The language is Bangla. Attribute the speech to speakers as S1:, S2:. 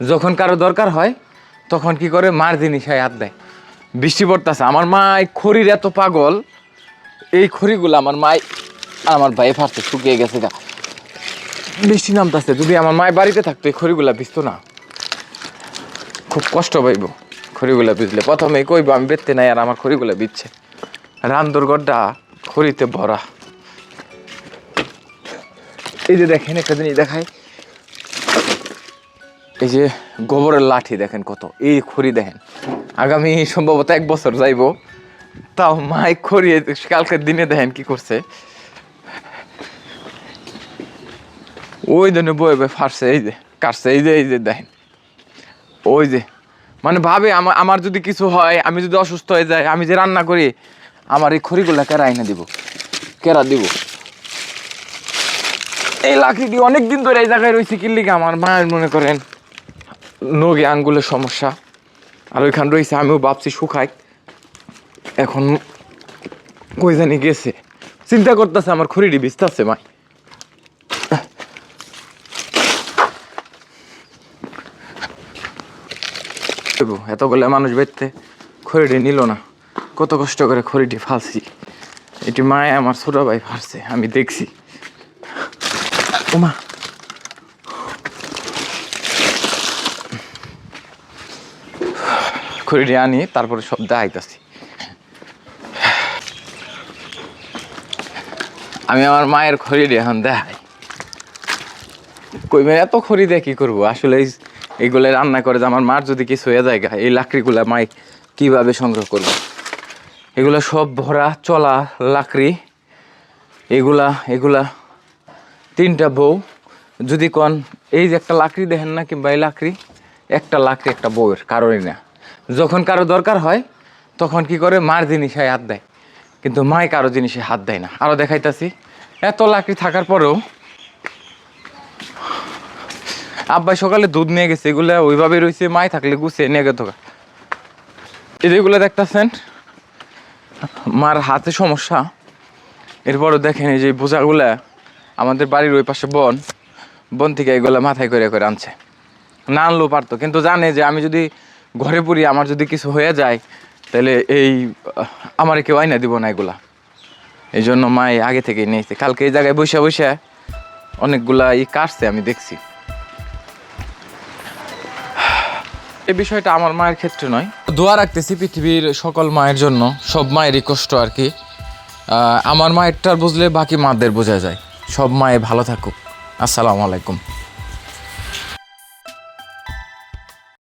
S1: যখন কারও দরকার হয়, তখন কি করে? মার জিনিস হয়, হাত দেয়। বৃষ্টি পড়তেছে। আমার মা এই খড়ির এত পাগল, এই খড়িগুলো আমার মাই, আমার ভাই ফাটতে শুকিয়ে গেছে গা। বৃষ্টি নামতেছে। যদি আমার মায়ের বাড়িতে থাকতো, এই খড়িগুলা ভিজতো না। খুব কষ্ট পাইব খড়িগুলা ভিজলে। প্রথমে কইব, আমি বেচতে নাই আর আমার খড়িগুলা বিচ্ছে রান্দর গড্ডা খড়িতে ভরা। এই যে দেখেন, একটা জিনিস দেখাই। এই যে গোবরের লাঠি দেখেন কত, এই খড়ি দেখেন। আগামী সম্ভবত এক বছর যাইব। তাও মাই খড়িয়ে কালকের দিনে দেখেন কি করছে। ওই জন্য বয়ে বয়ে ফাটছে, এই যে কাটছে, এই যে এই যে দেখেন। ওই যে মানে ভাবে আমার আমার যদি কিছু হয়, আমি যদি অসুস্থ হয়ে যাই, আমি যে রান্না করি, আমার এই খড়িগুলা কেরা এনে দিব কেরা দিব। এই লাকড়িটি অনেক দিন ধরে এই জায়গায় রয়েছে, কি লিগে আমার মায়ের মনে করেন? নগে আঙ্গুলের সমস্যা। আর ওইখান রয়েছে আমিও ভাবছি শুকাই। এখন কই জানি গেছে। চিন্তা করতেছে আমার খড়িটি ভিজতেছে মা এতগুলো মানুষ বেরতে খড়িটি নিল না। কত কষ্ট করে খড়িটি ফালছি। এটি মায়ে আমার ছোট ভাই ফারছে, আমি দেখছি। ওমা খড়িটি আনি তারপরে সব দেখাইতেছি। আমি আমার মায়ের খড়িটি এখন দেখাই। কই এত খড়ি দিয়ে কি করব? আসলে এইগুলো রান্না করে যে আমার মার যদি কিছু হয়ে যায় এই লাকড়িগুলা মাই কীভাবে সংগ্রহ করব? এগুলো সব ভরা, চলা লাকড়ি। এগুলা এগুলা তিনটা বউ। যদি কন এই যে একটা লাকড়ি দেখেন না কিংবা এই লাকড়ি, একটা লাকড়ি, একটা বউয়ের, কারোরই না। যখন কারও দরকার হয়, তখন কি করে? মার জিনিসে হাত দেয়। কিন্তু মাই কারও জিনিসে হাত দেয় না। আরও দেখাইতাছি। এত লাকড়ি থাকার পরেও আব্বাই সকালে দুধ নিয়ে গেছে। এগুলো ওইভাবে রয়েছে মাই থাকলে গুছিয়ে নিয়ে গেত এই যেগুলো দেখতেছেন, মার হাতে সমস্যা। এরপরও দেখেন এই যে বোঝাগুলা আমাদের বাড়ির ওই পাশে বন বন থেকে এগুলো মাথায় করে করে আনছে। না আনলেও পারতো। কিন্তু জানে যে আমি যদি ঘরে পড়ি, আমার যদি কিছু হয়ে যায়, তাহলে এই আমার কেউ আইনা দিব না এগুলা। এই জন্য মাই আগে থেকেই নিয়েছে কালকে এই জায়গায় বসে বসে অনেকগুলা ই কাটছে, আমি দেখছি। এই বিষয়টা আমার মায়ের ক্ষেত্রে নয়। দোয়া রাখতেছি পৃথিবীর সকল মায়ের জন্য, সব মায়েরই কষ্ট আর কি। আমার মায়েরটার বুঝলে বাকি মাদের বোঝা যায়। সব মায়ে ভালো থাকুক। আসসালামু আলাইকুম।